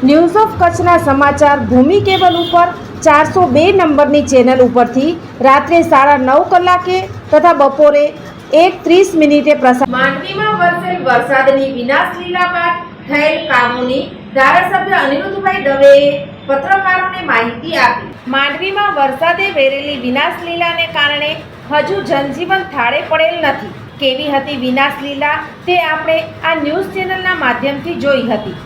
news of કચ્છના સમાચાર ભૂમિ cable ઉપર ચારસો બે નંબરની ચેનલ ઉપરથી રાત્રે સાડા નવ કલાકે તથા બપોરે એક ત્રીસ મિનિટે પ્રસાર માંડવીમાં વરસેલ વરસાદની વિનાશ લીલા બાદ થયેલ કામોની ધારાસભ્ય અનિરુદ્ધભાઈ દવેએ પત્રકારોને માહિતી આપી. માંડવીમાં વરસાદે વેરેલી વિનાશ લીલાને કારણે હજુ જનજીવન થાળે પડેલ નથી. કેવી હતી વિનાશ લીલા તે આપણે આ ન્યૂઝ ચેનલના માધ્યમથી જોઈ હતી.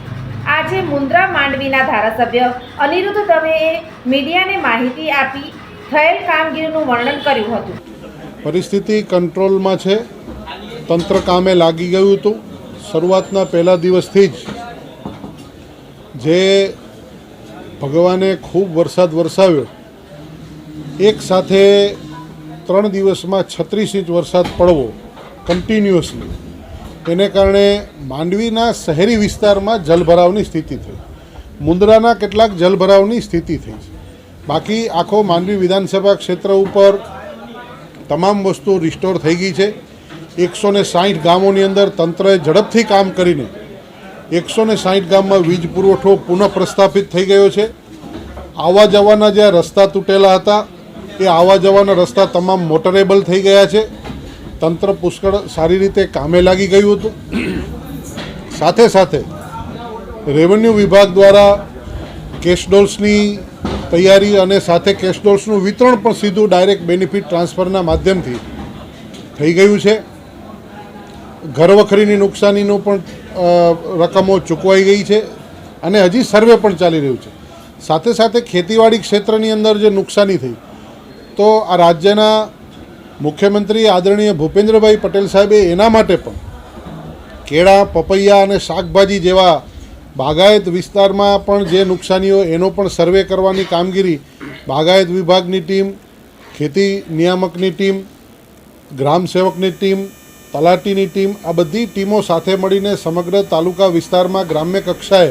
આજે મુન્દ્રા માંડવીના ધારાસભ્ય અનિરુદ્ધ દવેએ મીડિયાને માહિતી આપી થયેલ કામગીરીનું વર્ણન કર્યું હતું. પરિસ્થિતિ કંટ્રોલમાં છે. તંત્ર કામે લાગી ગયું હતું. શરૂઆતના પહેલા દિવસથી જ જે ભગવાને ખૂબ વરસાદ વરસાવ્યો, એક સાથે ત્રણ દિવસમાં છત્રીસ ઇંચ વરસાદ પડવો કન્ટિન્યુઅસલી તેને કારણે માંડવીના શહેરી વિસ્તારમાં જલભરાવની સ્થિતિ થઈ. મુંદ્રાના કેટલાક જલભરાવની સ્થિતિ થઈ બાકી આખો માંડવી વિધાનસભા ક્ષેત્ર ઉપર તમામ વસ્તુ રિસ્ટોર થઈ ગઈ છે. એકસો ને સાહીઠ ગામોની અંદર તંત્રએ ઝડપથી કામ કરીને એકસો ને સાહીઠ ગામમાં વીજ પુરવઠો પુનઃ પ્રસ્થાપિત થઈ ગયો છે. આવવા જવાના જ્યાં રસ્તા તૂટેલા હતા, એ આવવા જવાના રસ્તા તમામ મોટરેબલ થઈ ગયા છે. તંત્ર પુષ્કળ સારી રીતે કામે લાગી ગયું હતું. સાથે સાથે રેવન્યુ વિભાગ દ્વારા કેશડોલ્સની તૈયારી અને સાથે કેશડોલ્સનું વિતરણ પણ સીધું ડાયરેક્ટ બેનિફિટ ટ્રાન્સફરના માધ્યમથી થઈ ગયું છે. ઘરવખરીની નુકસાનીનું પણ રકમો ચૂકવાઈ ગઈ છે અને હજી સર્વે પણ ચાલી રહ્યું છે. સાથે સાથે ખેતીવાડી ક્ષેત્રની અંદર જે નુકસાની થઈ, તો આ રાજ્યના મુખ્યમંત્રી આદરણીય ભૂપેન્દ્રભાઈ પટેલ સાહેબે એના માટે પણ કેળા, પપૈયા અને શાકભાજી જેવા બાગાયત વિસ્તારમાં પણ જે નુકસાનીઓ એનો પણ સર્વે કરવાની કામગીરી બાગાયત વિભાગની ટીમ, ખેતી નિયામકની ટીમ, ગ્રામ સેવકની ટીમ, તલાટીની ટીમ, આ બધી ટીમો સાથે મળીને સમગ્ર તાલુકા વિસ્તારમાં ગ્રામ્ય કક્ષાએ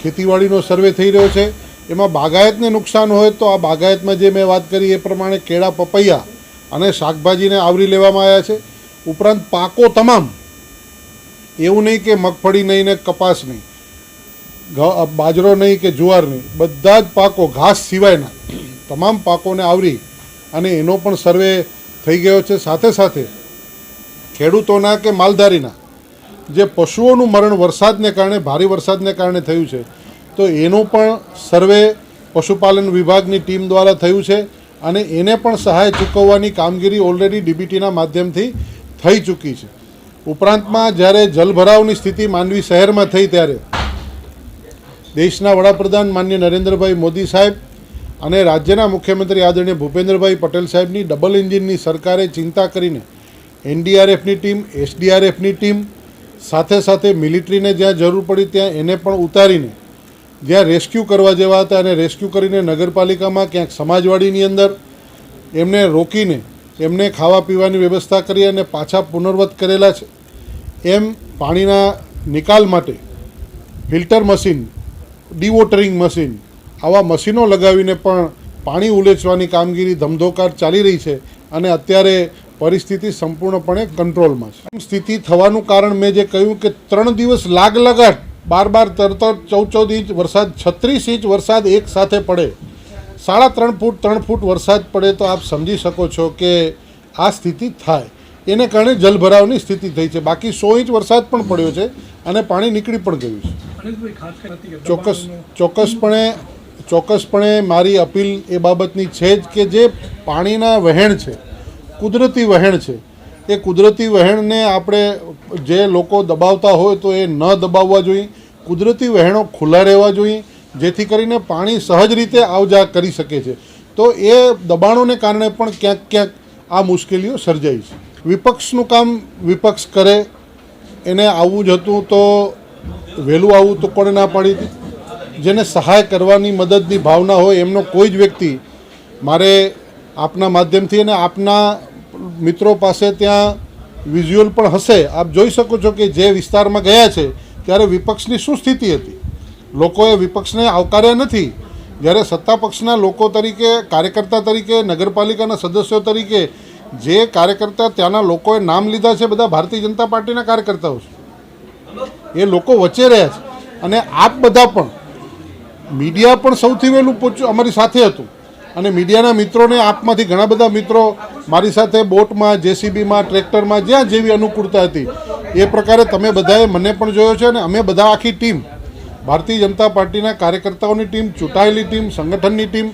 ખેતીવાડીનો સર્વે થઈ રહ્યો છે. એમાં બાગાયતને નુકસાન હોય તો આ બાગાયતમાં જે મેં વાત કરી એ પ્રમાણે કેળા, પપૈયા અને શાકભાજીને આવરી લેવામાં આવ્યા છે. ઉપરાંત પાકો તમામ, એવું નહીં કે મગફળી નહીં ને કપાસ નહીં બાજરો નહીં કે જુવાર નહીં, બધા જ પાકો ઘાસ સિવાયના તમામ પાકોને આવરી અને એનો પણ સર્વે થઈ ગયો છે. સાથે સાથે ખેડૂતોના કે માલધારીના, જે પશુઓનું મરણ વરસાદને કારણે, ભારે વરસાદને કારણે થયું છે, તો એનું પણ સર્વે પશુપાલન વિભાગની ટીમ દ્વારા થયું છે. અને એને પણ સહાય ચૂકવવાની કામગીરી ઓલરેડી ડીબીટીના માધ્યમથી થઈ ચૂકી છે. ઉપરાંતમાં જ્યારે જલભરાવની સ્થિતિ માંડવી શહેરમાં થઈ ત્યારે દેશના વડાપ્રધાન માન્ય નરેન્દ્રભાઈ મોદી સાહેબ અને રાજ્યના મુખ્યમંત્રી આદરણીય ભૂપેન્દ્રભાઈ પટેલ સાહેબની ડબલ એન્જિનની સરકારે ચિંતા કરીને એનડીઆરએફની ટીમ, એસડીઆરએફની ટીમ સાથે સાથે મિલિટરીને જ્યાં જરૂર પડી ત્યાં એને પણ ઉતારીને જ્યાં રેસ્ક્યુ કરવા જેવા હતા અને રેસ્ક્યુ કરીને નગરપાલિકામાં ક્યાંક સમાજવાડીની અંદર એમને રોકીને એમને ખાવા પીવાની વ્યવસ્થા કરી અને પાછા પુનર્વત કરેલા છે. એમ પાણીના નિકાલ માટે ફિલ્ટર મશીન, ડીવોટરિંગ મશીન, આવા મશીનો લગાવીને પણ પાણી ઉલેચવાની કામગીરી ધમધોકાર ચાલી રહી છે અને અત્યારે પરિસ્થિતિ સંપૂર્ણપણે કંટ્રોલમાં છે. સ્થિતિ થવાનું કારણ મેં જે કહ્યું કે ત્રણ દિવસ લાગ લગાટ બાર બાર તરતર ચૌદ ચૌદ ઇંચ વરસાદ છત્રીસ ઇંચ વરસાદ એક સાથે પડે. સાડા ત્રણ ફૂટ ત્રણ ફૂટ વરસાદ પડે તો આપ સમજી શકો છો કે આ સ્થિતિ થાય. એને કારણે જલભરાવની સ્થિતિ થઈ છે. બાકી સો ઇંચ વરસાદ પણ પડ્યો છે અને પાણી નીકળી પણ ગયું છે. ચોક્કસ ચોક્કસપણે ચોક્કસપણે મારી અપીલ એ બાબતની છે જ કે જે પાણીના વહેણ છે કુદરતી વહેણ છે એ કુદરતી વહેણને આપણે જે લોકો દબાવતા હોય તો એ ન દબાવવા જોઈએ. કુદરતી વહેણો ખુલ્લા રહેવા જોઈએ, જેથી કરીને પાણી સહજ રીતે આવજા કરી શકે છે. તો એ દબાણોને કારણે પણ ક્યાંક ક્યાંક આ મુશ્કેલીઓ સર્જાઈ છે. વિપક્ષનું કામ વિપક્ષ કરે, એને આવવું જ હતું તો વહેલું આવવું તો કોણે ના પાડી જેને સહાય કરવાની મદદની ભાવના હોય એમનો કોઈ જ વ્યક્તિ, મારે આપના માધ્યમથી અને આપના મિત્રો પાસે ત્યાં વિઝ્યુઅલ પણ હશે. આપ જોઈ શકો છો કે જે વિસ્તારમાં ગયા છે, ત્યારે વિપક્ષની શું સ્થિતિ હતી? લોકોએ વિપક્ષને આવકાર્યા નથી. જ્યારે સત્તા પક્ષના લોકો તરીકે, કાર્યકર્તા તરીકે, નગરપાલિકાના સદસ્યો તરીકે જે કાર્યકર્તા ત્યાંના લોકોએ નામ લીધા છે, બધા ભારતીય જનતા પાર્ટીના કાર્યકર્તાઓ છે. એ લોકો વચ્ચે રહ્યા છે. અને આપ બધા પણ, મીડિયા પણ સૌથી વહેલું પહોંચ્યું, અમારી સાથે હતું. અને મીડિયાના મિત્રોને આપમાંથી ઘણા બધા મિત્રો મારી સાથે બોટમાં, જેસીબીમાં, ટ્રેક્ટરમાં, જ્યાં જેવી અનુકૂળતા હતી, એ પ્રકારે તમે બધાએ મને પણ જોયો છે અને અમે બધા આખી ટીમ, ભારતીય જનતા પાર્ટીના કાર્યકર્તાઓની ટીમ, ચૂંટાયેલી ટીમ, સંગઠનની ટીમ,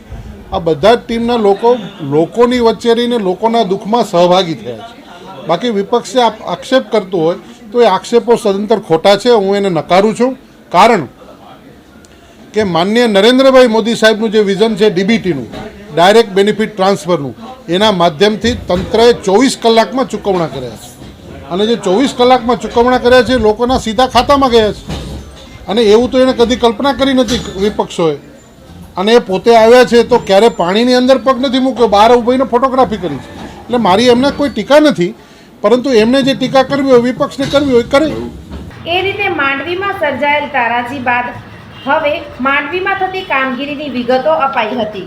આ બધા જ ટીમના લોકો લોકોની વચ્ચે રહીને લોકોના દુઃખમાં સહભાગી થયા છે. બાકી વિપક્ષે આક્ષેપ કરતું હોય તો એ આક્ષેપો સદંતર ખોટા છે, હું એને નકારું છું. કારણ કે માન્ય નરેન્દ્રભાઈ મોદી સાહેબનું જે વિઝન છે, ડીબીટીનું ડાયરેક્ટ બેનિફિટ ટ્રાન્સફરનું. એના માધ્યમથી તંત્રએ ચોવીસ કલાકમાં ચૂકવણા કર્યા છે. અને જે ચોવીસ કલાકમાં ચૂકવણા કર્યા છે લોકોના સીધા ખાતામાં ગયા છે. અને એવું તો એને કદી કલ્પના કરી નથી વિપક્ષોએ. અને એ પોતે આવ્યા છે, તો ક્યારે પાણીની અંદર પગ નથી મૂક્યો? બહાર ઊભીને ફોટોગ્રાફી કરી છે. એટલે મારી એમને કોઈ ટીકા નથી, પરંતુ એમને જે ટીકા કરવી હોય, વિપક્ષને કરવી હોય કરે. એ રીતે માંડવીમાં સર્જાયેલ તારાજી બાદ હવે માંડવીમાં થતી કામગીરીની વિગતો અપાઈ હતી.